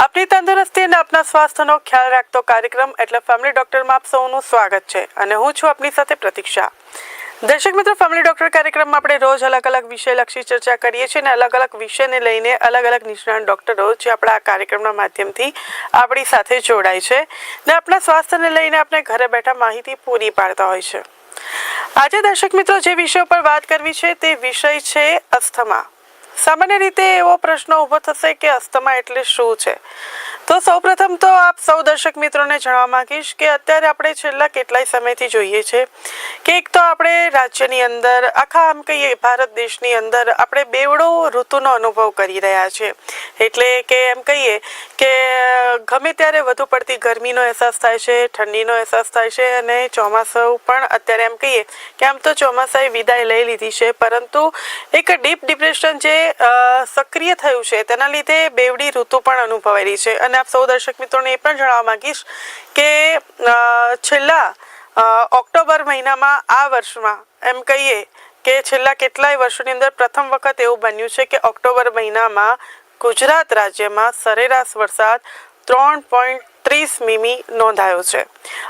આપની તંદુરસ્તી અને આપના સ્વાસ્થ્યનો ખ્યાલ રાખતો કાર્યક્રમ એટલે ફેમિલી ડોક્ટરમાં આપ સૌનું સ્વાગત છે અને હું છું આપની સાથે પ્રતીક્ષા. દર્શક મિત્રો ફેમિલી ડોક્ટર કાર્યક્રમમાં આપણે રોજ અલગ અલગ વિષય લક્ષી ચર્ચા કરીએ છીએ અને અલગ અલગ વિષયને લઈને અલગ અલગ નિષ્ણાત ડોક્ટરો જે આપણા આ કાર્યક્રમના માધ્યમથી આપણી સાથે જોડાય છે ને આપણા સ્વાસ્થ્યને લઈને આપણે ઘરે બેઠા માહિતી પૂરી પાડતા હોય છે. આજે દર્શક મિત્રો, જે વિષય પર વાત કરવી છે તે વિષય છે અસ્થમા. સામાન્ય રીતે એવો પ્રશ્ન ઊભો થશે કે અસ્થમા એટલે શું છે? તો સૌપ્રથમ તો આપ સૌ દર્શક મિત્રોને જણાવવા માંગીશ કે અત્યારે આપણે છેલ્લા કેટલાય સમયથી જોઈએ છે કે એક તો આપણે રાજ્યની અંદર, આખા આમ કહીએ ભારત દેશની અંદર આપણે બેવડો ઋતુનો અનુભવ કરી રહ્યા છે. એટલે કે એમ કહીએ કે ગમે ત્યારે વધુ પડતી ગરમીનો અહેસાસ થાય છે, ઠંડીનો અહેસાસ થાય છે અને ચોમાસું પણ અત્યારે એમ કહીએ કે આમ તો ચોમાસાએ વિદાય લઈ લીધી છે. પરંતુ એક ડીપ ડિપ્રેશન જે સક્રિય થયું છે, તેના લીધે બેવડી ઋતુ પણ અનુભવાયેલી છે. અને આપ સૌ દર્શક મિત્રોને એ પણ જણાવવા માંગીશ કે છેલ્લા ઓક્ટોબર મહિનામાં આ વર્ષમાં એમ કહીએ કે છેલ્લા કેટલાય વર્ષોની અંદર પ્રથમ વખત એવું બન્યું છે કે ઓક્ટોબર મહિનામાં ગુજરાત રાજ્યમાં સરેરાશ વરસાદ ત્રણ પોઈન્ટ ત્રીસ મીમી નોંધાયો છે.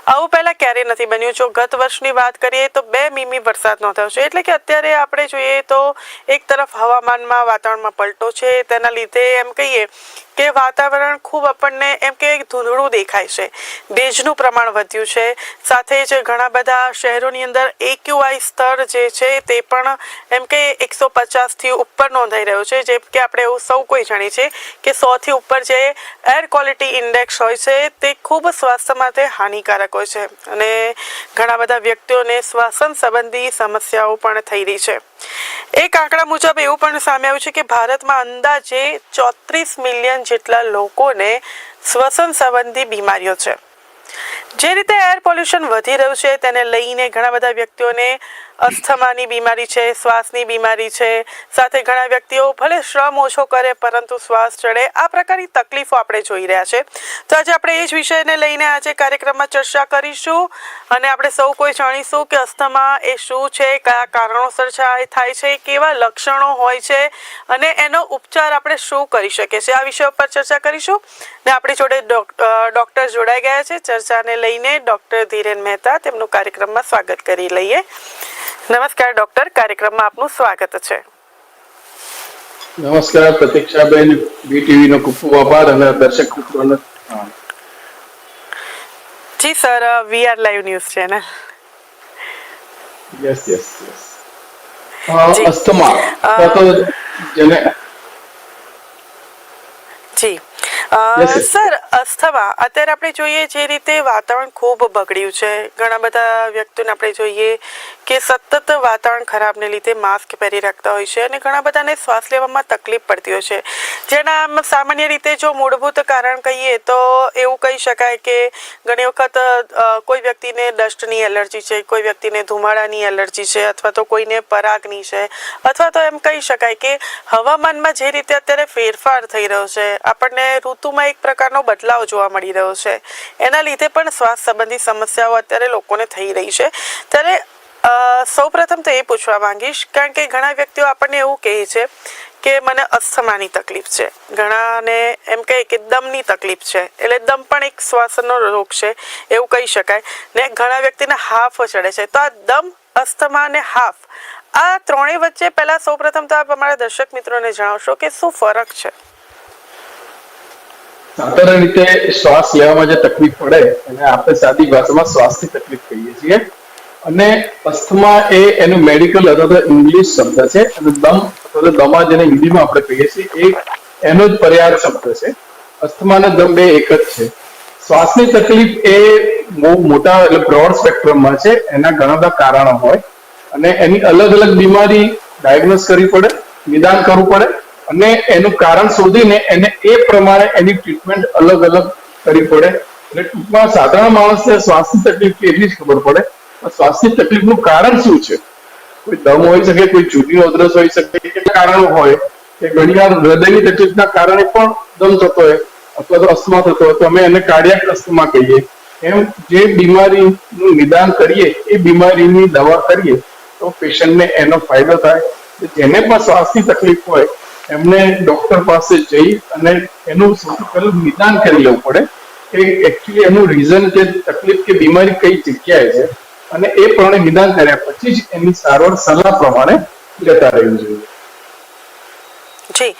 આવું પહેલાં ક્યારેય નથી બન્યું. જો ગત વર્ષની વાત કરીએ તો બે મીમી વરસાદ નોંધાયો છે. એટલે કે અત્યારે આપણે જોઈએ તો એક તરફ હવામાનમાં વાતાવરણમાં પલટો છે. તેના લીધે એમ કહીએ કે વાતાવરણ ખૂબ આપણને એમ કે ધૂંધળું દેખાય છે. ભેજનું પ્રમાણ વધ્યું છે. સાથે જ ઘણા બધા શહેરોની અંદર એક્યુઆઈ સ્તર જે છે તે પણ એમ કે એકસો પચાસથી ઉપર નોંધાઈ રહ્યો છે. જેમ કે આપણે એવું સૌ કોઈ જાણીએ છીએ કે સોથી ઉપર જે એર ક્વોલિટી ઇન્ડેક્સ હોય છે તે ખૂબ સ્વાસ્થ્ય માટે હાનિકારક હોય છે અને ઘણા બધા વ્યક્તિઓને શ્વાસન સંબંધી સમસ્યાઓ પણ થઈ રહી છે. એક આંકડા મુજબ એવું પણ સામે આવ્યું છે કે ભારતમાં અંદાજે ચોત્રીસ મિલિયન જેટલા લોકોને શ્વસન સંબંધી બીમારીઓ છે. જે રીતે એર પોલ્યુશન વધી રહ્યું છે તેને લઈને ઘણા બધા વ્યક્તિઓને અસ્થમાની બીમારી છે, શ્વાસની બીમારી છે. સાથે ઘણા વ્યક્તિઓ ભલે શ્રમ ઓછો કરે, પરંતુ શ્વાસ ચડે. આ પ્રકારની તકલીફો આપણે જોઈ રહ્યા છે. તો આજે આપણે એ જ વિષયને લઈને આજે કાર્યક્રમમાં ચર્ચા કરીશું. અને આપણે સૌ કોઈ જાણીશું કે અસ્થમા એ શું છે, કયા કારણોસર થાય છે, કેવા લક્ષણો હોય છે, અને એનો ઉપચાર આપણે શું કરી શકીએ છીએ. આ વિષય ઉપર ચર્ચા કરીશું. ને આપણી જોડે ડોક્ટર જોડાઈ ગયા છે. ચર્ચાને લઈને ડોક્ટર ધીરેન મહેતા તેમનું કાર્યક્રમમાં સ્વાગત કરી લઈએ. નમસ્કાર ડોક્ટર. કાર્યક્રમમાં આપનું સ્વાગત છે. નમસ્કાર પ્રતીક્ષાબેન. બીટીવી નો ખૂબ આભાર અને દર્શક મિત્રોને. જી sir V R live news channel. Yes yes yes. Asthma. તો જેને જી. સર અસ્થમા અત્યારે આપણે જોઈએ જે રીતે વાતાવરણ ખૂબ બગડ્યું છે ઘણા બધા વ્યક્તિઓને આપણે જોઈએ કે સતત વાતાવરણ ખરાબને લીધે માસ્ક પહેરી રાખતા હોય છે અને ઘણા બધાને શ્વાસ લેવામાં તકલીફ પડતી હોય છે. જેના સામાન્ય રીતે જો મૂળભૂત કારણ કહીએ તો એવું કહી શકાય કે ઘણી વખત કોઈ વ્યક્તિને ડસ્ટની એલર્જી છે કોઈ વ્યક્તિને ધુમાડાની એલર્જી છે અથવા તો કોઈને પરાગની છે અથવા તો એમ કહી શકાય કે હવામાનમાં જે રીતે અત્યારે ફેરફાર થઈ રહ્યો છે આપણને ઋતુમાં એક પ્રકારનો બદલાવ જોવા મળી રહ્યો છે. એના લીધે પણ શ્વાસ સંબંધી સમસ્યાઓ અત્યારે લોકોને થઈ રહી છે. ત્યારે સૌપ્રથમ તો એ પૂછવા માંગીશ, કારણ કે ઘણા વ્યક્તિઓ આપણને એવું કહે છે કે મને અસ્થમાની તકલીફ છે. ઘણાને એમ કહે કે દમની તકલીફ છે. એટલે દમ પણ એક શ્વાસનો રોગ છે, એવું કહી શકાય. ને ઘણા વ્યક્તિને હાફ ચડે છે. તો આ દમ, અસ્થમા અને હાફ, આ ત્રણેય વચ્ચે પહેલાં સૌપ્રથમ તો આપ અમારા દર્શક મિત્રોને જણાવશો કે શું ફરક છે? સાધારણ રીતે શ્વાસ લેવામાં જે તકલીફ પડે, એને આપણે સાદી ભાષામાં શ્વાસની તકલીફ કહીએ છીએ. અને અસ્થમા એ એનું મેડિકલ અથવા તો ઇંગ્લિશ શબ્દ છે. અને દમ અથવા તો દમા જેને હિન્દીમાં આપણે કહીએ છીએ, એ એનો જ પર્યાય શબ્દ છે. અસ્થમા અને દમ બે એક જ છે. શ્વાસની તકલીફ એ બહુ મોટા એટલે બ્રોડ સ્પેક્ટ્રમમાં છે. એના ઘણા બધા કારણો હોય. અને એની અલગ અલગ બીમારી ડાયગ્નોસ કરવી પડે, નિદાન કરવું પડે અને એનું કારણ શોધીને એને એ પ્રમાણે એની ટ્રીટમેન્ટ અલગ અલગ કરવી પડે. એટલે ટૂંકમાં સાધારણ માણસને શ્વાસની તકલીફ એટલી જ ખબર પડે. શ્વાસની તકલીફનું કારણ શું છે? કોઈ દમ હોઈ શકે, કોઈ જૂની ઉધરસ હોઈ શકે કેટલા કારણો હોય. કે ઘણી વાર હૃદયની તકલીફના કારણે પણ દમ થતો હોય અથવા તો અસ્થમા થતો હોય. તો અમે એને કાર્ડિયાક અસ્થમા કહીએ. એમ જે બીમારીનું નિદાન કરીએ, એ બીમારીની દવા કરીએ, તો પેશન્ટને એનો ફાયદો થાય. જેને પણ શ્વાસની તકલીફ હોય એમને ડોક્ટર પાસે જઈ અને એનું સૌથી પહેલું નિદાન કરી લેવું પડે. કે એકચ્યુઅલી એનું રીઝન કે તકલીફ કે બીમારી કઈ જગ્યાએ છે અને એ પ્રમાણે નિદાન કર્યા પછી જ એની સારવાર સલાહ પ્રમાણે જતા રહેવું જોઈએ. જી.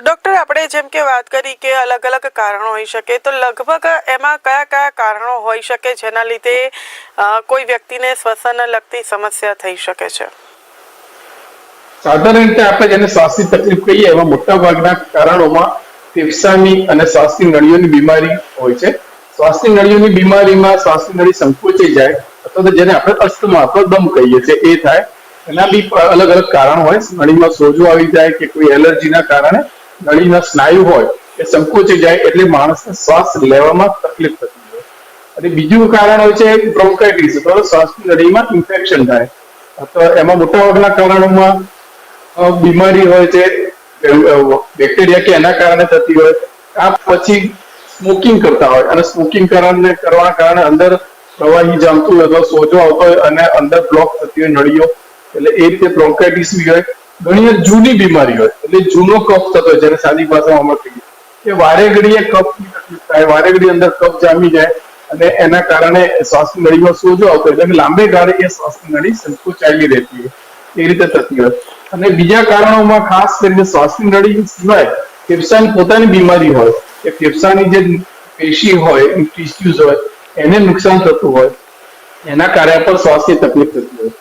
ડૉક્ટર આપણે જેમ કે વાત કરી કે અલગ અલગ કારણો હોઈ શકે, તો લગભગ એમાં કયા કયા કારણો હોઈ શકે જેના લીધે કોઈ વ્યક્તિને શ્વસનને લગતી સમસ્યા થઈ શકે છે? સાધારણ રીતે આપણે જેને શ્વાસની તકલીફ કહીએ એમાં મોટા ભાગના કારણોમાં ફેફસાની અને શ્વાસની નળીઓની બીમારી હોય છે. શ્વાસની નળીઓની બીમારીમાં શ્વાસની નળી સંકોચાઈ જાય અથવા તો જેને આપણે અસ્થમા અથવા દમ કહીએ છીએ, એ થાય. એના બી અલગ અલગ કારણ હોય. નળીમાં સોજો આવી જાય કે કોઈ એલર્જીના કારણે નળીના સ્નાયુ હોય, એ સંકોચી જાય એટલે માણસને શ્વાસ લેવામાં તકલીફ થતી હોય. અને બીજું કારણ હોય છે બ્રોન્કાઇટિસ અથવા શ્વાસની નળીમાં ઇન્ફેક્શન થાય. અથવા એમાં મોટાભાગના કારણોમાં બીમારી હોય છે બેક્ટેરિયા કે એના કારણે થતી હોય, આ પછી સ્મોકિંગ કરતા હોય. અને સ્મોકિંગ કારણે કરવાના કારણે અંદર પ્રવાહી જામતું હોય અથવા સોજો આવતો હોય અને અંદર બ્લોક થતી હોય, નળીઓ. એટલે એ રીતે બ્રોન્કાઇટિસ બી હોય. ઘણી જૂની બીમારી હોય, એટલે જૂનો કફ થતો હોય, જેને સાદી ભાષામાં અમે કહીએ. કે વારે ઘડીએ કફની થાય, વારે ઘડી અંદર કફ જામી જાય, અને એના કારણે શ્વાસની નળીમાં સોજો આવતો હોય. એટલે લાંબે ગાળે એ શ્વાસની નળી સંકોચાયેલી રહેતી હોય. એ રીતે થતી હોય. અને બીજા કારણોમાં ખાસ કરીને શ્વાસની નળી સિવાય ફેફસાની પોતાની બીમારી હોય, કે ફેફસાની જે પેશી હોય ટિશ્યુઝ હોય, એને નુકસાન થતું હોય, એના કાર્ય પર શ્વાસની તકલીફ થતી હોય.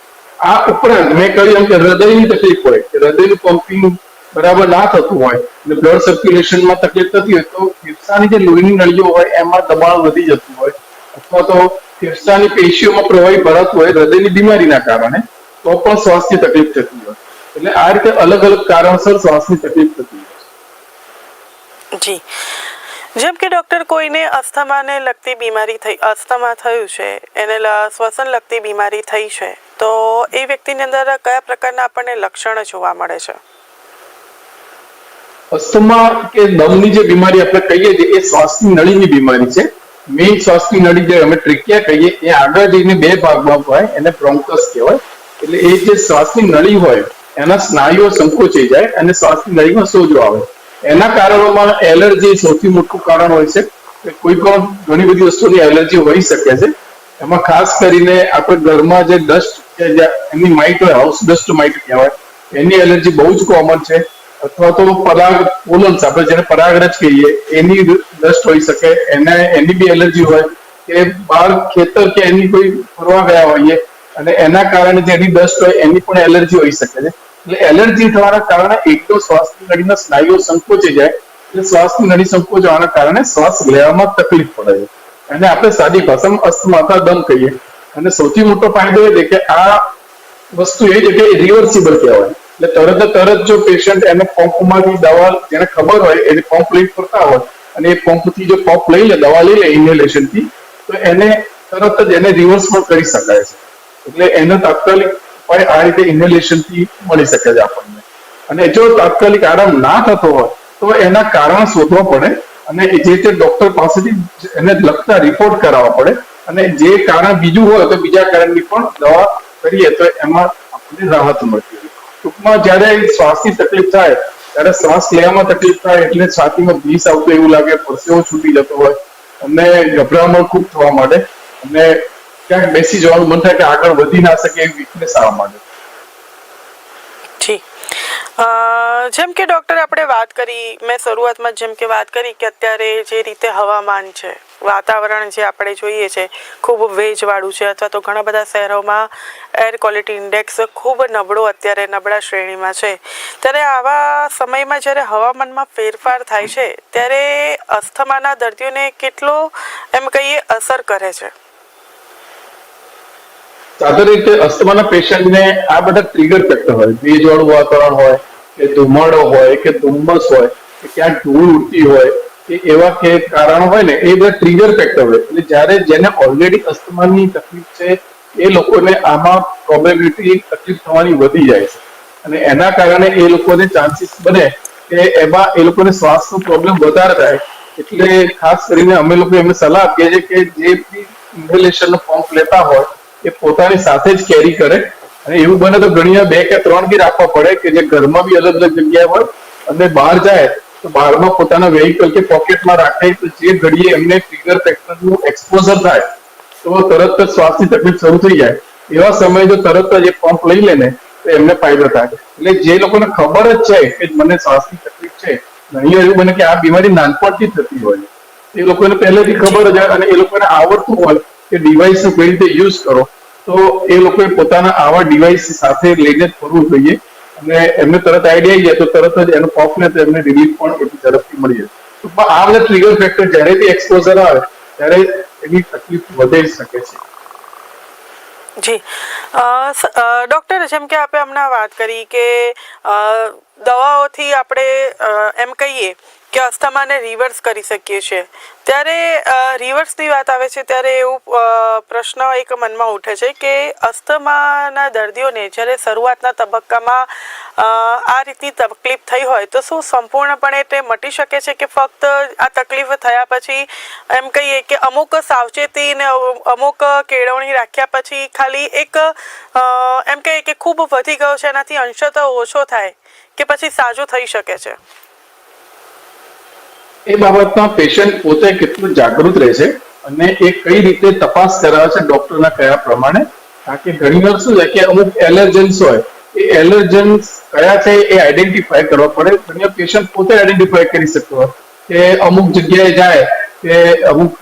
આ ઉપરાંત મેં કહ્યું એમ કે હૃદયની તકલીફ હોય, કે હૃદયનું પમ્પિંગ બરાબર ના થતું હોય, અને બ્લડ સર્ક્યુલેશનમાં તકલીફ થતી હોય, તો ફેફસાની જે લોહીની નળીઓ હોય, એમાં દબાણ વધી જતું હોય, અથવા તો ફેફસાની પેશીઓમાં પ્રવાહી ભરાતું હોય, હૃદયની બીમારીના કારણે, તો પણ શ્વાસની તકલીફ થતી એટલે આ રીતે અલગ અલગ કારણસર શ્વાસની તકલીફ થતી હોય જી. જેમ કે ડૉક્ટર કોઈને અસ્થમાને લગતી બીમારી થઈ અસ્થમા થયું છે એને શ્વસન લગતી બીમારી થઈ છે તો એ વ્યક્તિની અંદર કયા પ્રકારના આપણને લક્ષણ જોવા મળે છે? અસ્થમા કે દમની જે બીમારી આપણે કહીએ છીએ એ શ્વાસની નળીની બીમારી છે. મેઇન શ્વાસની નળી જે અમે ટ્રિકિયા કહીએ એ આગળ જઈને બે ભાગમાં હોય એને બ્રોન્કસ કહેવાય. એટલે એ જે શ્વાસની નળી હોય એના સ્નાયુઓ સંકોચી જાય અને શ્વાસની નળીમાં સોજો આવે. એના કારણોમાં એલર્જી સૌથી મોટું કારણ હોય છે કોઈ પણ ઘણી બધી વસ્તુની એલર્જી હોઈ શકે છે. એમાં ખાસ કરીને આપણે ઘરમાં જે ડસ્ટ એની માઇટ હોય હાઉસ ડસ્ટ માઇટ કહેવાય, એની એલર્જી બહુ જ કોમન છે. અથવા તો પરાગ પોલન્સ આપણે જેને પરાગરજ કહીએ, એની ડસ્ટ હોઈ શકે, એને, એની બી એલર્જી હોય. કે બહાર ખેતર કે એની કોઈ ફરવા ગયા હોઈએ અને એના કારણે જેની ડસ્ટ હોય, એની પણ એલર્જી હોઈ શકે છે. એટલે એલર્જી થવાના કારણે એક તો શ્વાસની નળીના સ્નાયુઓ સંકોચી જાય, એટલે શ્વાસની નળી સંકોચવાના કારણે શ્વાસ લેવામાં તકલીફ પડે છે. અને આપણે સાદી ભાષામાં અસ્થમા દમ કહીએ. અને સૌથી મોટો ફાયદો એ છે કે આ વસ્તુ એ છે કે રિવર્સિબલ કહેવાય. એટલે તરત તરત જો પેશન્ટ એને પંપમાંથી દવા, જેને ખબર હોય, એને પંપ લઈ ફરતા હોય, અને એ પંપથી જો પંપ લઈ લે, દવા લઈ લે ઇન્હેલેશનથી તો એને તરત જ એને રિવર્સ પણ કરી શકાય છે. એટલે એનો તાત્કાલિક ઉપાય આ રીતે થી મળી શકે છે આપણને. અને જો તાત્કાલિક આરામ ના થતો હોય, તો એના કારણ શોધવા પડે અને જે તે ડોક્ટર પાસેથી એને લગતા રિપોર્ટ કરાવવા પડે. અને જે કારણ બીજું હોય, તો બીજા કારણની પણ દવા કરીએ, તો એમાં આપણને રાહત મળતી હોય. ટૂંકમાં જ્યારે શ્વાસની તકલીફ થાય, ત્યારે શ્વાસ લેવામાં તકલીફ થાય, એટલે છાતીમાં ભીસ આવતો એવું લાગે, પરસેવો છૂટી જતો હોય, અને ગભરામણ ખૂબ થવા માંડે. અને ક્યાંક બેસી જવાનું મન થાય કે આગળ વધી ના શકે એવી વીકનેસ આવવા માંડે. જેમ કે ડૉક્ટર આપણે વાત કરી, મેં શરૂઆતમાં જેમ કે વાત કરી કે અત્યારે જે રીતે હવામાન છે, વાતાવરણ જે આપણે જોઈએ છે, ખૂબ ભેજવાળું છે અથવા તો ઘણા બધા શહેરોમાં એર ક્વોલિટી ઇન્ડેક્સ ખૂબ નબળો અત્યારે નબળા શ્રેણીમાં છે. ત્યારે આવા સમયમાં જ્યારે હવામાનમાં ફેરફાર થાય છે, ત્યારે અસ્થમાના દર્દીઓને કેટલો એમ કહીએ અસર કરે છે. સાધારણ રીતે અસ્થમાના પેશન્ટને આ બધા ટ્રિગર ફેક્ટર હોય. ભેજવાળું વાતાવરણ હોય, કે ધુમાડો હોય, કે ધુમ્મસ હોય, કે ક્યાંક ધૂળ ઉડતી હોય, કે એવા કે કારણો હોય ને, એ બધા ટ્રિગર ફેક્ટર હોય. એટલે જ્યારે જેને ઓલરેડી અસ્થમાની તકલીફ છે, એ લોકોને આમાં પ્રોબેબિલિટી તકલીફ થવાની વધી જાય છે. અને એના કારણે એ લોકોને ચાન્સીસ બને કે એમાં એ લોકોને શ્વાસનો પ્રોબ્લેમ વધારે થાય. એટલે ખાસ કરીને અમે લોકો એમને સલાહ આપીએ છીએ કે જે બી ઇન્હેલેશનનો પંપ લેતા હોય એ પોતાની સાથે જ કેરી કરે. અને એવું બને તો ઘણી બે કે ત્રણ બી રાખવા પડે કે જે ઘરમાં બી અલગ અલગ જગ્યાએ હોય અને બહાર જાય, તો બહારમાં પોતાના વેહિકલ કે પોકેટમાં રાખે, તો જે ઘડીએ એમને ટ્રિગર ફેક્ટરનું એક્સપોઝર થાય, તો તરત જ શ્વાસની તકલીફ શરૂ થઈ જાય. એવા સમયે જો તરત જ એ પંપ લઈ લે ને, તો એમને ફાયદો થાય. એટલે જે લોકોને ખબર જ છે કે મને શ્વાસની તકલીફ છે ઘણી એવું બને કે આ બીમારી નાનપણથી થતી હોય એ લોકોને પહેલેથી ખબર જ અને એ લોકોને આવડતું હોય. કે ડિવાઇસ કઈ રીતે યુઝ કરો, તો એ લોકોએ પોતાના આવા ડિવાઇસ સાથે લઈને જ ફરવું જોઈએ. અને એમને તરત આઈડિયા આવી જાય તો તરત જ એનો પોપ ને એમને રિલીફ પણ એટલી ઝડપથી મળી જાય. તો આ બધા ટ્રિગર ફેક્ટર જ્યારે બી એક્સપોઝર આવે, ત્યારે એની તકલીફ વધે શકે છે. જી. ડૉક્ટર જેમ કે આપણે હમણાં વાત કરી કે દવાઓથી આપણે એમ કહીએ કે અસ્થમાને રિવર્સ કરી શકીએ છીએ ત્યારે રિવર્સની વાત આવે છે ત્યારે એવું પ્રશ્ન એક મનમાં ઉઠે છે કે અસ્થમાના દર્દીઓને જ્યારે શરૂઆતના તબક્કામાં આ રીતની તકલીફ થઈ હોય તો શું સંપૂર્ણપણે તે મટી શકે છે કે ફક્ત આ તકલીફ થયા પછી એમ કહીએ કે અમુક સાવચેતી ને અમુક કેળવણી રાખ્યા પછી ખાલી એક એમ કહીએ કે ખૂબ વધી ગયો છે, એનાથી અંશતઃ ઓછો થાય કે પછી સાજો થઈ શકે છે? એ બાબતમાં પેશન્ટ પોતે કેટલું જાગૃત રહે છે અને એ કઈ રીતે તપાસ કરાવે છે ડોક્ટરના કયા પ્રમાણે? કારણ કે ઘણી વાર શું છે કે અમુક એલર્જન્સ હોય, એ એલર્જન્સ કયા છે એ આઈડેન્ટિફાય કરવા પડે. ઘણી પેશન્ટ પોતે આઈડેન્ટિફાય કરી શકતો હોય કે અમુક જગ્યાએ જાય કે અમુક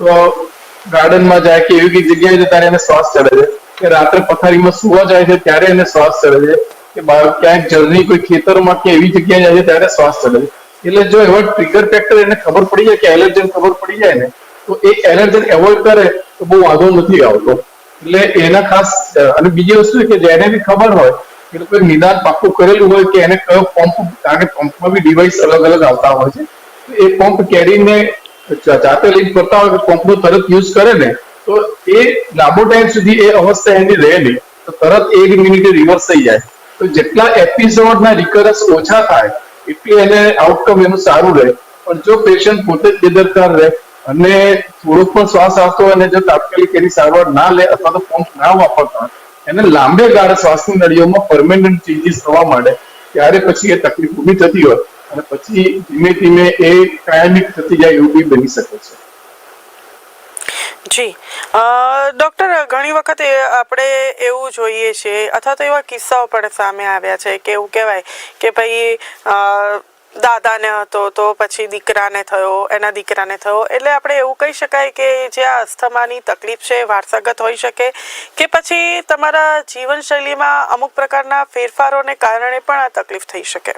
ગાર્ડનમાં જાય કે એવી કઈ જગ્યાએ જાય ત્યારે એને શ્વાસ ચડે છે. કે રાત્રે પથારીમાં સુવા જાય છે ત્યારે એને શ્વાસ ચડે છે. કે ક્યાંક જર્ની કોઈ ખેતરમાં કે એવી જગ્યાએ જાય છે ત્યારે શ્વાસ ચડે છે. એટલે જો એવા ટ્રિગર ફેક્ટર એને ખબર પડી જાય કે એલર્જન ખબર પડી જાય ને, તો એ એલર્જન એવોઇડ કરે, તો બહુ વાંધો નથી આવતો. એટલે એના ખાસ, અને બીજી વસ્તુ કે જેને બી ખબર હોય, એ લોકો નિદાન પાક્કું કરેલું હોય કે એને કયો પંપ કારણ કે પંપમાં બી ડિવાઇસ અલગ અલગ આવતા હોય છે એ પંપ કેરીને જાતે લઈને કરતા હોય કે પંપનો તરત યુઝ કરે ને, તો એ લાંબો ટાઈમ સુધી એ અવસ્થા એની રહે નહીં, તો તરત એક મિનિટે રિવર્સ થઈ જાય. તો જેટલા એપિસોડના રિકરન્સ ઓછા થાય એટલું એને આઉટકમ એનું સારું રહે, પણ જો પેશન્ટ પોતે જ બેદરકાર રહે અને થોડોક પણ શ્વાસ આવતો અને જો તાત્કાલિક એની સારવાર ના લે અથવા તો પંપ ના વાપરતા એને લાંબે ગાળે શ્વાસની નળીઓમાં પરમેનન્ટ ચેન્જીસ થવા માંડે, ત્યારે પછી એ તકલીફ ઊભી થતી હોય અને પછી ધીમે ધીમે એ કાયમિક થતી જાય એવું બી બની શકે છે. જી. ડૉક્ટર, ઘણી વખત આપણે એવું જોઈએ છે, અથવા તો એવા કિસ્સાઓ પણ સામે આવ્યા છે કે એવું કહેવાય કે ભાઈ દાદાને હતો તો પછી દીકરાને થયો, એના દીકરાને થયો. એટલે આપણે એવું કહી શકાય કે જે આ અસ્થમાની તકલીફ છે, વારસાગત હોઈ શકે કે પછી તમારા જીવનશૈલીમાં અમુક પ્રકારના ફેરફારોને કારણે પણ આ તકલીફ થઈ શકે.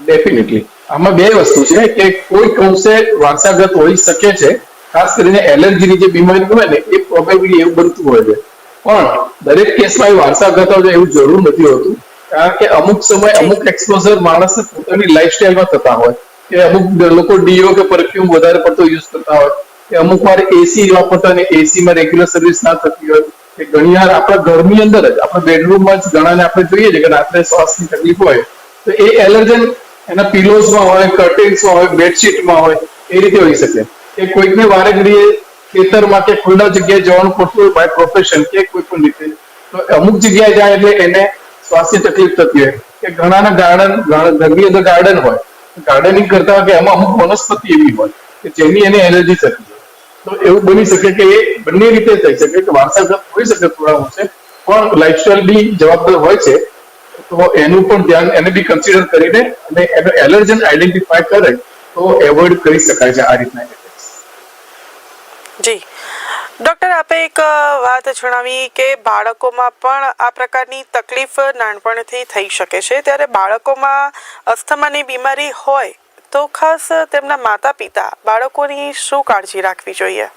ડેફિનેટલી આમાં બે વસ્તુ છે કે કોઈ અંશે વારસાગત હોઈ શકે છે ખાસ કરીને એલર્જીની જે બીમારી હોય ને, એ પ્રોબેબલી એવું બનતું હોય છે. પણ દરેક કેસમાં એ વારસાગત હોય એવું જરૂર નથી હોતું. કારણ કે અમુક સમય અમુક એક્સપોઝર માણસને પોતાની લાઈફસ્ટાઈલમાં થતા હોય. કે અમુક લોકો ડીઓ કે પરફ્યુમ વધારે પડતો યુઝ કરતા હોય. કે અમુક વાર એસી વાપરતા ને એસીમાં રેગ્યુલર સર્વિસ ના થતી હોય. કે ઘણી વાર આપણા ઘરની અંદર જ, આપણા બેડરૂમમાં જ ઘણાને આપણે જોઈએ છે કે રાત્રે શ્વાસની તકલીફ હોય. તો એ એલર્જન એના પિલોઝમાં હોય કર્ટેન્સમાં હોય બેડશીટમાં હોય, એ રીતે હોઈ શકે. કે કોઈકને વારે ઘડીએ ખેતરમાં કે ખુલ્લા જગ્યાએ જવાનું પડતું હોય બાય પ્રોફેશન કે કોઈ પણ રીતે, તો અમુક જગ્યાએ જાય એટલે એને શ્વાસની તકલીફ થતી હોય. કે ઘણાના ગાર્ડન ઘરની અંદર ગાર્ડન હોય. ગાર્ડનિંગ કરતા કે એમાં અમુક વનસ્પતિ એવી હોય કે જેની એને એલર્જી થતી હોય. તો એવું બની શકે કે એ બંને રીતે થઈ શકે કે વારસાગત હોઈ શકે થોડા છે પણ લાઈફસ્ટાઈલ બી જવાબદાર હોય છે. તો એનું પણ ધ્યાન એને બી કન્સિડર કરીને અને એનો એલર્જન આઈડેન્ટિફાય કરે તો એવોઇડ કરી શકાય છે આ રીતના. જી. ડૉક્ટર, આપે એક વાત જણાવી કે બાળકોમાં પણ આ પ્રકારની તકલીફ નાનપણથી થઈ શકે છે. ત્યારે બાળકોમાં અસ્થમાની બીમારી હોય તો ખાસ તેમના માતા પિતા બાળકોની શું કાળજી રાખવી જોઈએ?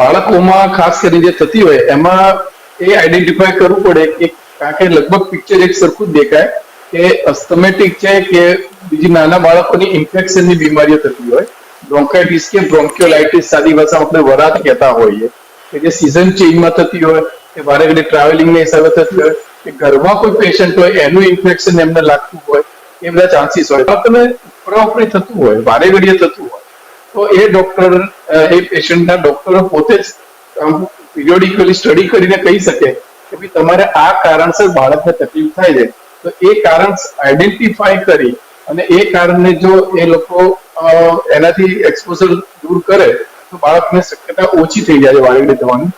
બાળકોમાં ખાસ કરીને જે થતી હોય, એમાં એ આઈડેન્ટિફાય કરવું પડે કે કારણ કે લગભગ પિક્ચર એક સરખું જ દેખાય કે અસ્થમેટિક છે કે બીજી નાના બાળકોની ઇન્ફેક્શનની બીમારીઓ થતી હોય. બ્રોન્કાઇટિસ કે બ્રોન્ક્યોલાઇટિસ સાદી ભાષામાં આપણે વરાત કહેતા હોઈએ. કે જે સિઝન ચેન્જમાં થતી હોય, કે વારે ઘડી ટ્રાવેલિંગના હિસાબે થતી હોય, કે ઘરમાં કોઈ પેશન્ટ હોય, એનું ઇન્ફેક્શન એમને લાગતું હોય, એ બધા ચાન્સીસ હોય. તમે ઉપરાઉપરી થતું હોય, વારે ઘડીએ થતું હોય, તો એ ડોક્ટર એ પેશન્ટના ડોક્ટરો પોતે જ પિરિયોડિકલી સ્ટડી કરીને કહી શકે કે ભાઈ તમારે આ કારણસર બાળકને તકલીફ થાય છે. તો એ કારણ આઈડેન્ટિફાય કરી અને એ કારણે જો એ લોકો એનાથી એક્સપોઝર દૂર કરે, તો બાળકને શક્યતા ઓછી થઈ જાય વારેગડે જવાની.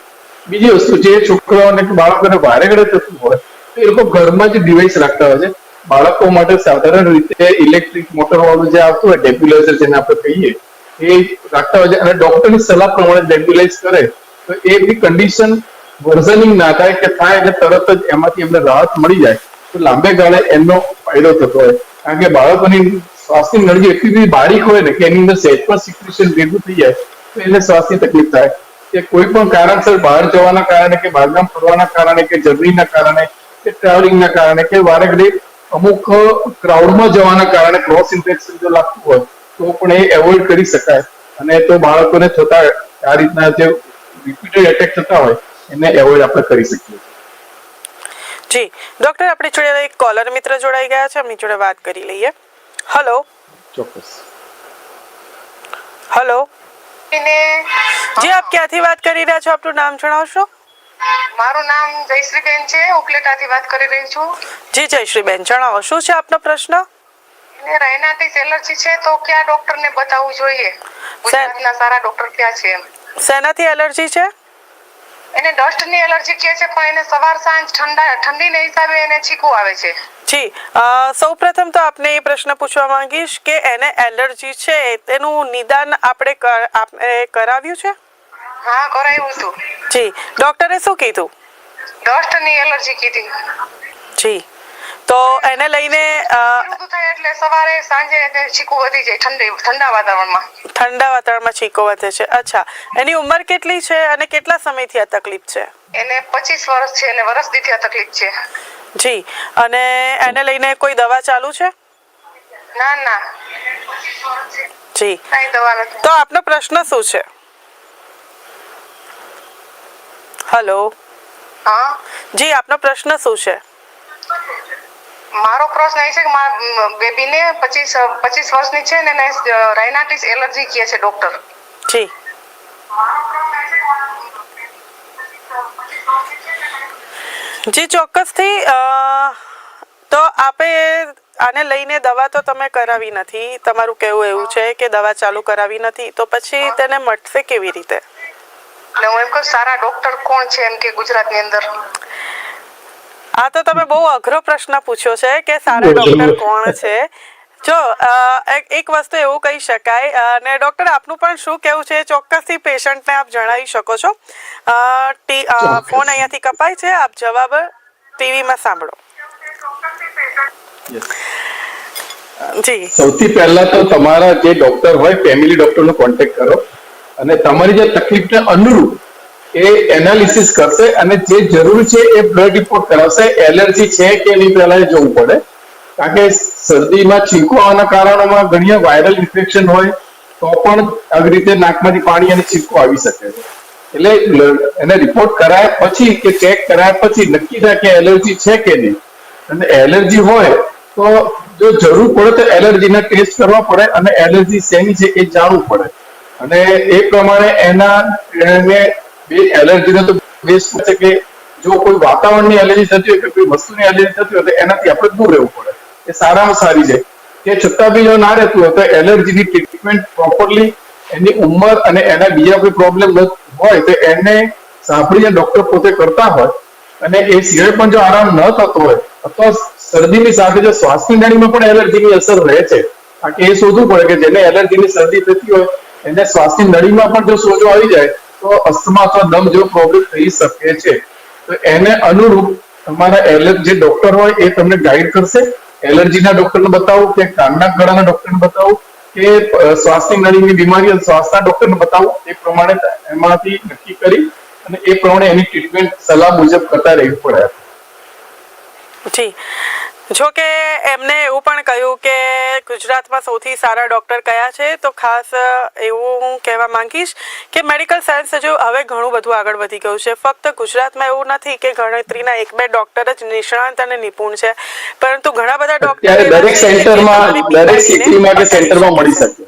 બીજી વસ્તુ, જે છોકરાઓને કે બાળકોને વારે ઘડે થતું હોય, તો એ લોકો ઘરમાં જ ડિવાઇસ રાખતા હોય છે. બાળકો માટે સાધારણ રીતે ઇલેક્ટ્રિક મોટર વાળું જે આવતું હોય ડેબ્યુલાઇઝર જેને આપણે કહીએ, એ રાખતા હોય છે. અને ડોક્ટરની સલાહ પ્રમાણે ડેબ્યુલાઇઝ કરે, તો એ બી કન્ડિશન વર્ઝનિંગ ના થાય કે થાય એટલે તરત જ એમાંથી એમને રાહત મળી જાય. તો લાંબે ગાળે એમનો ફાયદો થતો હોય. કારણ કે બાળકોની શ્વાસની નળી એટલી બધી બારીક હોય ને કે એની અંદર સહેજ પણ સિક્રેશન ભેગું થઈ જાય, તો એને શ્વાસની તકલીફ થાય. કે કોઈ પણ કારણસર બહાર જવાના કારણે કે બહારગામ ફરવાના કારણે કે જર્નીના કારણે કે ટ્રાવેલિંગના કારણે કે વારે ઘડી અમુક ક્રાઉડમાં જવાના કારણે ક્રોસ ઇન્ફેક્શન જો લાગતું હોય, તો પણ એ એવોઇડ કરી શકાય. અને તો બાળકોને થતા આ રીતના જે રિપીટેડ એટેક થતા હોય, એને એવોઇડ આપણે કરી શકીએ જી ડોક્ટર આપણી જોડે એક કોલર મિત્ર જોડાઈ ગયા છે એમની જોડે વાત કરી લઈએ. હલો ચોક્કસ. હલો ને જી આપ ક્યાંથી વાત કરી રહ્યા છો? આપનું નામ જણાવશો? મારું નામ જયશ્રીબેન છે ઉકલેટાથી વાત કરી રહી છું. જી જયશ્રીબેન જણાવો શું છે આપનો પ્રશ્ન? એને રાયનાટિસ એલર્જી છે તો કયા ડોક્ટરને બતાવવું જોઈએ? ગુજરાતના સારા ડોક્ટર ક્યાં છે એમ? શેનાથી એલર્જી છે? એને ડસ્ટની એલર્જી કહે છે પણ એને સવાર સાંજ ઠંડા ઠંડીને હિસાબે એને છીકું આવે છે. જી સૌપ્રથમ તો આપને એ પ્રશ્ન પૂછવા માંગીશ કે એને એલર્જી છે તેનું નિદાન આપણે કર- કરાવ્યું છે? હા કરાવ્યું હતું. જી ડોક્ટરે શું કીધું? ડસ્ટની એલર્જી કીધી. જી. તો એને લઈને એટલે સવારે સાંજે છીકો વધી જાય ઠંડી ઠંડા વાતાવરણમાં. ઠંડા વાતાવરણમાં છીકો વધે છે. અચ્છા એની ઉંમર કેટલી છે અને કેટલા સમયથી આ તકલીફ છે? એને પચીસ વર્ષ છે અને વર્ષ દીથી આ તકલીફ છે. જી અને એને લઈને કોઈ દવા ચાલુ છે? ના ના. જી. કઈ દવા નથી. તો આપનો પ્રશ્ન શું છે? હલો. હા? જી આપનો પ્રશ્ન શું છે? મારો પ્રશ્ન એ છે કે મારા બેબીને પચીસ પચીસ વર્ષની છે ને એને રાયનાટિસ એલર્જી કહે છે ડોક્ટર જી. જી ચોક્કસથી તો આપે આને લઈને દવા તો તમે કરાવી નથી. તમારું કહેવું એવું છે કે દવા ચાલુ કરાવી નથી. તો પછી તેને મટશે કેવી રીતે? એટલે હું એમ કહું સારા ડોક્ટર કોણ છે એમ કે ગુજરાતની અંદર? આ તો તમે બહુ અઘરો પ્રશ્ન પૂછ્યો છે કે સારા ડોક્ટર કોણ છે? જો એક- વસ્તુ એવું કહી શકાય અને ડોક્ટર આપનું પણ શું કેવું છે ચોક્કસથી પેશન્ટને આપ જણાવી શકો છો. ફોન અહીંયાથી કપાય છે આપ જવાબ ટીવીમાં સાંભળો. જી. સૌથી પહેલા તો તમારા જે ડોક્ટર હોય ફેમિલી ડોક્ટરનો કોન્ટેક્ટ કરો. અને તમારી જે તકલીફને અનુરૂપ એ એનાલિસિસ કરશે અને જે જરૂર છે એ બ્લડ રિપોર્ટ કરાવશે. એલર્જી છે કે નહીં પહેલા એ જોવું પડે. કારણ કે શરદીમાં છીંકો આવવાના કારણોમાં ઘણી વાયરલ ઇન્ફેક્શન હોય તો પણ આવી રીતે નાકમાંથી પાણી અને છીંકો આવી શકે છે. એટલે એને રિપોર્ટ કરાયા પછી કે ચેક કરાયા પછી નક્કી થાય કે એલર્જી છે કે નહીં. અને એલર્જી હોય તો જો જરૂર પડે તો એલર્જીના ટેસ્ટ કરવા પડે અને એલર્જી શેની છે એ જાણવું પડે. અને એ પ્રમાણે એના એને બે એલર્જીનો તો બેસ છે કે જો કોઈ વાતાવરણની એલર્જી થતી હોય કે કોઈ વસ્તુની એલર્જી થતી હોય તો એનાથી આપણે દૂર રહેવું પડે. એ સારામાં સારી છે. તે છતાં બી જો ના રહેતું હોય તો એલર્જીની ટ્રીટમેન્ટ પ્રોપરલી એની ઉંમર અને એના બીજા કોઈ પ્રોબ્લેમ હોય તો એને સાંભળીને ડોક્ટર પોતે કરતા હોય અને એ સિવાય પણ જો આરામ ન થતો હોય, અથવા શરદીની સાથે જો શ્વાસની નળીમાં પણ એલર્જીની અસર રહે છે. કારણ કે એ શોધવું પડે કે જેને એલર્જીની શરદી થતી હોય, એને શ્વાસની નળીમાં પણ જો સોજો આવી જાય તો અસ્થમા અથવા દમ જેવો પ્રોબ્લેમ થઈ શકે છે. તો એને અનુરૂપ તમારા એલર્જી જે ડોક્ટર હોય એ તમને ગાઈડ કરશે. એલર્જીના ડોક્ટરને બતાવો કે કાનના ગળાના ડોક્ટરને બતાવો કે શ્વાસની નળીની બીમારી હોય, શ્વાસના ડોક્ટરને બતાવો. એ પ્રમાણે એમાંથી નક્કી કરી અને એ પ્રમાણે એની ટ્રીટમેન્ટ સલાહ મુજબ કરતા રહેવું પડે. જી. જો કે એમને એવું પણ કહ્યું કે ગુજરાતમાં સૌથી સારા ડૉક્ટર કયા છે તો ખાસ એવું હું કહેવા માંગીશ કે મેડિકલ સાયન્સ હજુ હવે ઘણું બધું આગળ વધી ગયું છે. ફક્ત ગુજરાતમાં એવું નથી કે ગણતરીના એક બે ડૉક્ટર જ નિષ્ણાંત અને નિપુણ છે પરંતુ ઘણા બધા ડૉક્ટર દરેક સેન્ટરમાં દરેક સિટીમાં કે સેન્ટરમાં મળી શકે.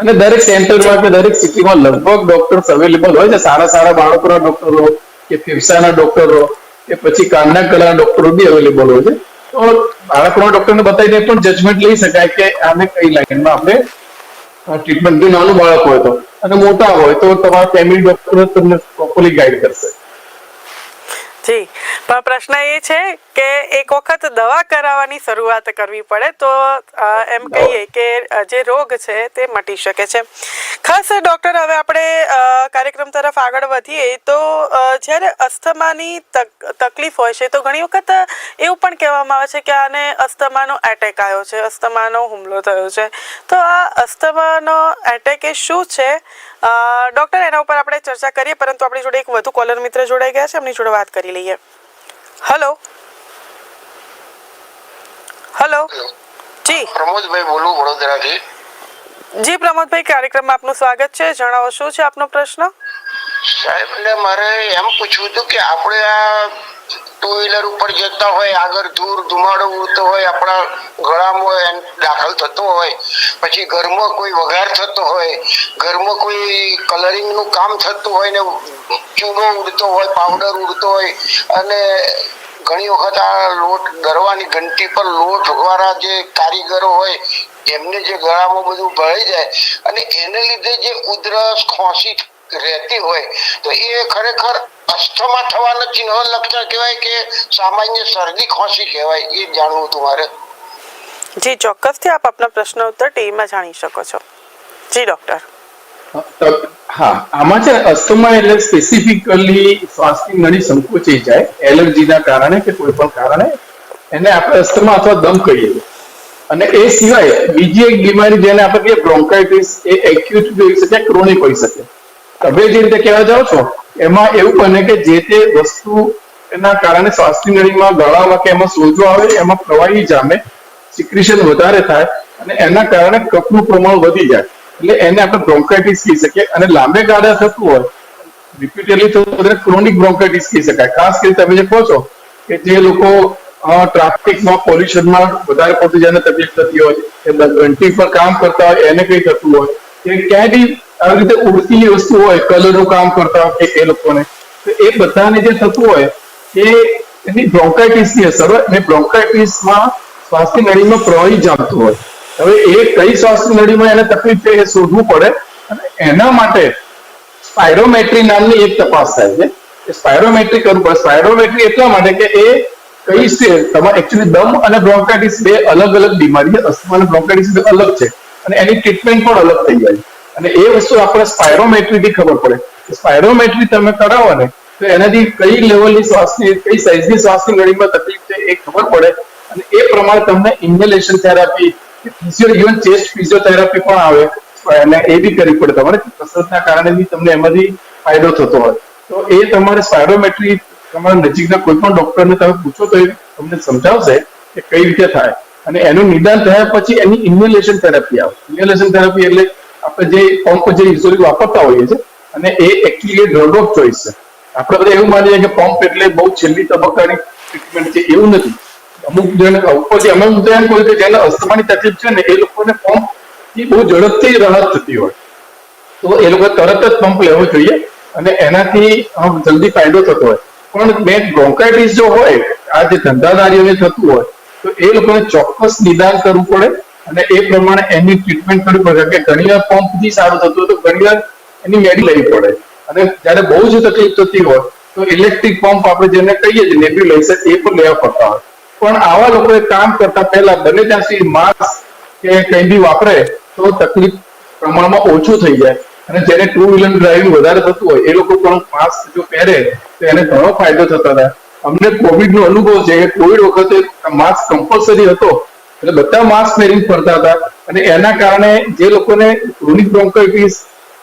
અને દરેક સેન્ટરમાં કે દરેક સિટીમાં લગભગ ડોક્ટર્સ અવેલેબલ હોય છે. સારા સારા બાળકોના ડોક્ટરો કે ફેફસાના ડોક્ટરો કે પછી કાનના કલાના ડોક્ટરો બી અવેલેબલ હોય છે. તો બાળકોના ડોક્ટરને બતાવીને પણ જજમેન્ટ લઈ શકાય કે આને કઈ લાઈનમાં આપણે ટ્રીટમેન્ટ જો નાનું બાળક હોય તો, અને મોટા હોય તો તમારા ફેમિલી ડોક્ટર તમને પ્રોપરલી ગાઈડ કરશે. જી પણ પ્રશ્ન એ છે કે એક વખત દવા કરાવવાની શરૂઆત કરવી પડે તો એમ કહીએ કે જે રોગ છે તે મટી શકે છે. ખાસ ડૉક્ટર, હવે આપણે કાર્યક્રમ તરફ આગળ વધીએ તો જ્યારે અસ્થમાની તક- તકલીફ હોય છે તો ઘણી વખત એવું પણ કહેવામાં આવે છે કે આને અસ્થમાનો એટેક આવ્યો છે, અસ્થમાનો હુમલો થયો છે. તો આ અસ્થમાનો એટેક એ શું છે? ડૉક્ટર એના ઉપર આપણે ચર્ચા કરીએ પરંતુ આપણી જોડે એક વધુ કોલર મિત્ર જોડાઈ ગયા છે એમની જોડે વાત કરી લઈએ. હલો હલો જી. પ્રમોદભાઈ બોલું વડોદરાથી. જી પ્રમોદભાઈ કાર્યક્રમમાં આપનું સ્વાગત છે. જણાવો શું છે આપનો પ્રશ્ન? સાહેબ એટલે મારે એમ પૂછવું હતું કે આપણે આ ટુ વ્હીલર ઉપર જતા હોય, આગળ ધૂળ ધુમાડો ઉડતો હોય, આપણા ગળામાં દાખલ થતો હોય. પછી ઘરમાં કોઈ વઘાર થતો હોય, ઘરમાં કોઈ કલરિંગનું કામ થતું હોય ને ચૂનો ઉડતો હોય પાવડર ઉડતો હોય, અને ઘણી વખત આ લોટ દરવાની ઘંટી પર લોટ વાળા જે કારીગરો હોય, એમને જે ગળામાં બધું ભળી જાય, અને એને લીધે જે ઉધરસ, ખોસી રહેતી હોય તો એ ખરેખર અસ્થમા થવાના ચિહ્ન લક્ષણ કહેવાય કે સામાન્ય શરદી ખોસી કહેવાય એ જાણવું તમારે. મારે જી ચોક્કસથી આપ આપના પ્રશ્ન ઉત્તર ટીવીમાં જાણી શકો છો. જી ડૉક્ટર. હા આમાં છે અસ્થમા એટલે સ્પેસિફિકલી શ્વાસની નળી સંકોચી જાય એલર્જીના કારણે કે કોઈ પણ કારણે. એને આપણે અસ્થમા અથવા દમ કહીએ. અને એ સિવાય બીજી એક બીમારી જેને આપણે કહીએ બ્રોન્કાઇટિસ એ એક્યુટ હોઈ શકે ક્રોનિક હોઈ શકે. તમે જે રીતે કહેવા જાઓ છો? એમાં એવું બને કે જે તે વસ્તુ એના કારણે શ્વાસની નળીમાં, ગળામાં કે એમાં સોજો આવે, એમાં પ્રવાહી જામે સિક્રિશન વધારે થાય અને એના કારણે કફનું પ્રમાણ વધી જાય. એટલે એને આપણે બ્રોન્કાઇટિસ કહી શકીએ અને લાંબે ગાળે થતું હોય રિપીટેડલી થતું ક્રોનિક બ્રોન્કાઇટિસ કહી શકાય. ખાસ કરીને તમે જે કહો છો કે જે લોકો ટ્રાફિકમાં પોલ્યુશનમાં વધારે પડતું જેને તકલીફ થતી હોય, એ ઘંટી પર કામ કરતા હોય, એને કઈ થતું હોય કે ક્યાંય બી આવી રીતે ઉડતી વસ્તુ હોય, કલરનું કામ કરતા હોય એ લોકોને, તો એ બધાને જે થતું હોય, એ એની બ્રોન્કાઇટિસની અસર હોય અને બ્રોન્કાઇટિસમાં શ્વાસની નળીમાં પ્રવાહી જામતું હોય. હવે એ કઈ શ્વાસની નળીમાં એને તકલીફ છે એ શોધવું પડે અને એના માટે સ્પાયરોમેટ્રી નામની એક તપાસ થાય છે. એ સ્પાયરોમેટ્રી કરવું પડે. સ્પાયરોમેટ્રી એટલા માટે કે એ કઈ છે, તમારે એકચ્યુઅલી દમ અને બ્રોન્કાઇટિસ બે અલગ અલગ બીમારી છે, અસ્થમા અને બ્રોન્કાઇટિસ બે અલગ છે. અને એની ટ્રીટમેન્ટ પણ અલગ થઈ જાય. અને એ વસ્તુ આપણે સ્પાયરોમેટ્રી થી ખબર પડે. સ્પાયરોમેટ્રી તમે કરાવો ને, તો એનાથી કઈ લેવલની શ્વાસની, કઈ સાઇઝની શ્વાસની નળીમાં તકલીફ છે એ ખબર પડે. અને એ પ્રમાણે તમને inhalation therapy physio even chest physiotherapy પણ આવે. અને એ બી કરવી પડે તમારે કસરતના કારણે બી તમને એમાંથી ફાયદો થતો હોય. તો એ તમારે સ્પાયરોમેટ્રી તમારા નજીકના કોઈ પણ ડોક્ટરને તમે પૂછો તો એ તમને સમજાવશે કે કઈ રીતે થાય. અને એનું નિદાન થયા પછી એની ઇમ્યુલેશન થેરાપી આવે. ઇમ્યુલેશન થેરાપી એટલે આપણે જે પંપ જે યુઝ્યુઅલી વાપરતા હોઈએ છીએ અને એ એકચ્યુઅલી ડ્રગ ઓફ ચોઈસ છે. આપણે બધા એવું માનીએ કે પંપ એટલે બહુ છેલ્લી તબક્કાની ટ્રીટમેન્ટ છે, એવું નથી. અમુક જણ ઉપરથી અમે હું એમ કહું કે જેને અસ્થમાની તકલીફ છે ને એ લોકોને પંપ એ બહુ ઝડપથી રાહત થતી હોય. તો એ લોકો તરત જ પંપ લેવો જોઈએ અને એનાથી જલ્દી ફાયદો થતો હોય. પણ મેં બ્રોન્કાઇટિસ જો હોય, આ જે ધંધાદારીઓને થતું હોય તો એ લોકોને ચોક્કસ નિદાન કરવું પડે અને એ પ્રમાણે એની ટ્રીટમેન્ટ કરવી પડે. કે ઘણી વાર પંપ સારું થતું હોય તો ઘણી વાર એની મેડી લેવી પડે. અને જ્યારે બહુ જ તકલીફ થતી હોય તો ઇલેક્ટ્રિક પંપ આપણે જેને કહીએ છીએ નેબ્યુલાઇઝર એ પણ લેવા પડતા હોય. પણ આવા લોકોએ કામ કરતા પહેલા બને ત્યાં સુધી માસ્ક કે કંઈ બી વાપરે તો તકલીફ પ્રમાણમાં ઓછું થઈ જાય. અને જેને ટુ વ્હીલર ડ્રાઇવિંગ વધારે થતું હોય, એ લોકો પણ માસ્ક જો પહેરે તો એને ઘણો ફાયદો થતો થાય. અમને કોવિડ નો અનુભવ છે. કે કોવિડ વખતે માસ્ક કમ્પલસરી હતો. એટલે બધા માસ્ક પહેરીને ફરતા હતા. અને એના કારણે જે લોકોને ક્રોનિક બ્રોન્કાઇટિસ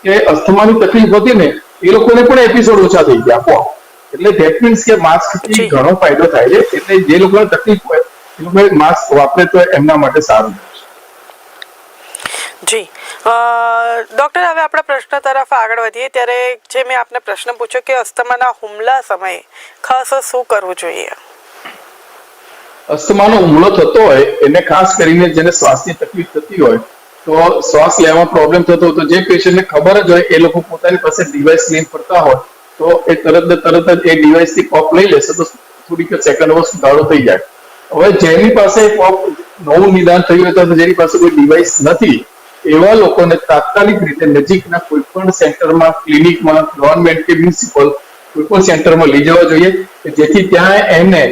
કે અસ્થમાની તકલીફ હતી ને એ લોકોને પણ એપિસોડ ઓછા થઈ ગયા આપો એટલે ધેટ મીન્સ કે માસ્કથી ઘણો ફાયદો થાય છે. એટલે જે લોકોને તકલીફ હોય એ લોકો માસ્ક વાપરે તો એમના માટે સારું જી. ડૉક્ટર, હવે આપણા પ્રશ્ન તરફ આગળ વધીએ. ત્યારે જે મેં આપને પ્રશ્ન પૂછ્યો કે અસ્થમાના હુમલા સમયે ખાસ શું કરવું જોઈએ? અસ્થમાનો હુમલો થતો હોય, એને ખાસ કરીને જેને શ્વાસની તકલીફ થતી હોય, તો શ્વાસ લેવામાં પ્રોબ્લેમ થતો હોય. તો જે પેશન્ટને ખબર જ હોય, એ લોકો પોતાની પાસે ડિવાઇસ લઈને ફરતા હોય, તો એ તરત તરત જ એ ડિવાઇસથી પોપ લઈ લેશે. તો થોડીક સેકન્ડમાં સુધારો થઈ જાય. હવે જેની પાસે પોપ નવું નિદાન થયું હોય, તો જેની પાસે કોઈ ડિવાઇસ નથી એવા લોકોને તાત્કાલિક રીતે નજીકના કોઈ પણ સેન્ટરમાં, ક્લિનિકમાં ગવર્મેન્ટ કે મ્યુનિસિપલ કોઈ પણ સેન્ટરમાં લઈ જવા જોઈએ કે જેથી ત્યાં એને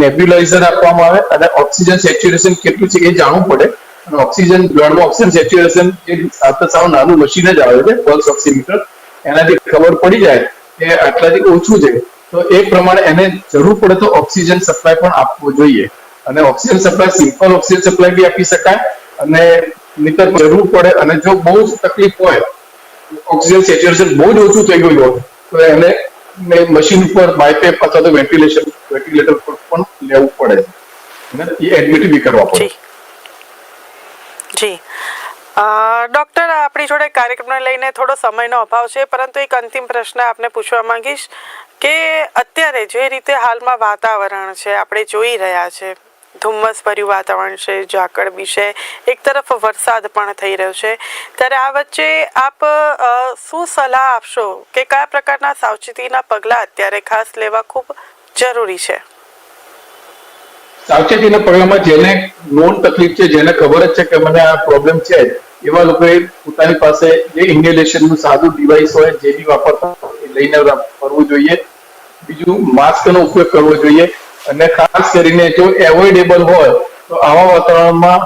નેબ્યુલાઇઝર આપવામાં આવે અને ઓક્સિજન સેચ્યુરેશન કેટલું છે એ જાણવું પડે. અને ઓક્સિજન બ્લડમાં ઓક્સિજન સેચ્યુરેશન સાથે સાવ નાનું મશીન જ આવે છે, પલ્સ ઓક્સિમીટર. એનાથી ખબર પડી જાય કે આટલાથી ઓછું છે. તો એ પ્રમાણે એને જરૂર પડે તો ઓક્સિજન સપ્લાય પણ આપવો જોઈએ. અને oxygen supply simple oxygen supply બી આપી શકાય અને નહીતર જરૂર પડે અને જો બહુ તકલીફ હોય, ઓક્સિજન સેચ્યુરેશન બહુ જ ઓછું થઈ ગયું હોય, તો એને મશીન ઉપર બાયપેપ અથવા તો વેન્ટિલેશન વેન્ટિલેટર પર પણ લેવું પડે અને એ એડમિટ બી કરવા પડે. જી. ડૉક્ટર આપણી જોડે કાર્યક્રમને લઈને થોડો સમયનો અભાવ છે, પરંતુ એક અંતિમ પ્રશ્ન આપને પૂછવા માંગીશ કે અત્યારે જે રીતે હાલમાં વાતાવરણ છે, આપણે જોઈ રહ્યા છે ધુમ્મસ ભર્યું વાતાવરણ છે, ઝાકળ બી છે. એક તરફ વરસાદ પણ થઈ રહ્યો છે. ત્યારે આ વચ્ચે આપ શું સલાહ આપશો કે કયા પ્રકારના સાવચેતીના પગલાં અત્યારે ખાસ લેવા ખૂબ જરૂરી છે? સાવચેતીના પગલામાં જેને નોન તકલીફ છે, જેને ખબર જ છે કે મને આ પ્રોબ્લેમ છે, એવા લોકોએ પોતાની પાસે જે ઇન્હેલેશનનું સાદું ડિવાઇસ હોય, જે બી વાપરતા લઈને ફરવું જોઈએ. બીજું માસ્કનો ઉપયોગ કરવો જોઈએ. અને ખાસ કરીને જો એવોઇડેબલ હોય, તો આવા વાતાવરણમાં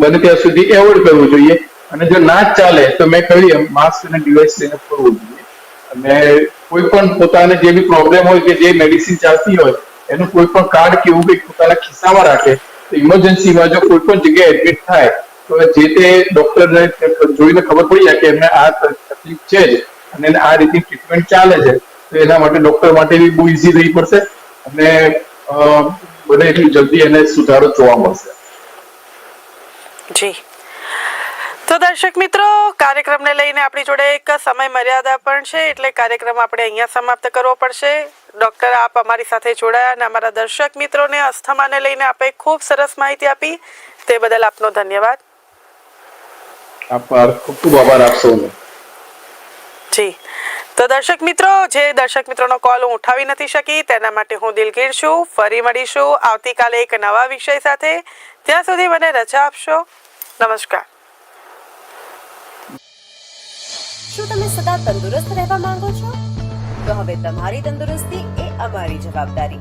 બને ત્યાં સુધી એવોઇડ કરવું જોઈએ. અને જો ના ચાલે, તો મેં કહ્યું એમ માસ્ક અને ડિવાઇસ લઈને ફરવું જોઈએ. અને કોઈ પણ પોતાને જે બી પ્રોબ્લેમ હોય કે જે મેડિસિન ચાલતી હોય, એનું કોઈ પણ કાર્ડ કે એવું કંઈક પોતાના ખિસ્સામાં રાખે, તો ઇમરજન્સીમાં જો કોઈ પણ જગ્યાએ એડમિટ થાય, તો જે તે ડોક્ટરને જોઈને ખબર પડી જાય કે એમને આ તકલીફ છે જ. અને આ રીતની ટ્રીટમેન્ટ ચાલે છે, તો એના માટે ડોક્ટર માટે બી બહુ ઇઝી રહી પડશે. અને બને એટલી જલ્દી એને સુધારો જોવા મળશે. જી. તો દર્શક મિત્રો કાર્યક્રમને લઈને આપણી જોડે એક સમય મર્યાદા પણ છે એટલે કાર્યક્રમ આપણે અહીંયા સમાપ્ત કરવો પડશે. ડૉક્ટર આપ અમારી સાથે જોડાયા અને અમારા દર્શક મિત્રોને અસ્થમાને લઈને આપે ખૂબ સરસ માહિતી આપી. તે બદલ આપનો ધન્યવાદ. આપ ખૂબ ખૂબ આભાર આપ સૌનો. જી. તો દર્શક મિત્રો, જે દર્શક મિત્રોનો કોલ હું ઉઠાવી નથી શકી, તેના માટે હું દિલગીર છું. ફરી મળીશું આવતીકાલે એક નવા વિષય સાથે. ત્યાં સુધી મને રજા આપશો. નમસ્કાર. શું તમે સદા તંદુરસ્ત રહેવા માંગો છો? તો હવે તમારી તંદુરસ્તી એ અમારી જવાબદારી.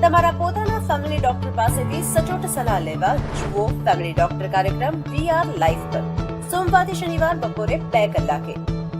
તમારા પોતાના ફેમિલી ડોક્ટર પાસેથી સચોટ સલાહ લેવા જુઓ ફેમિલી ડોક્ટર કાર્યક્રમ વી આર લાઈફ પર. સોમવારથી શનિવાર બપોરે બે કલાકે.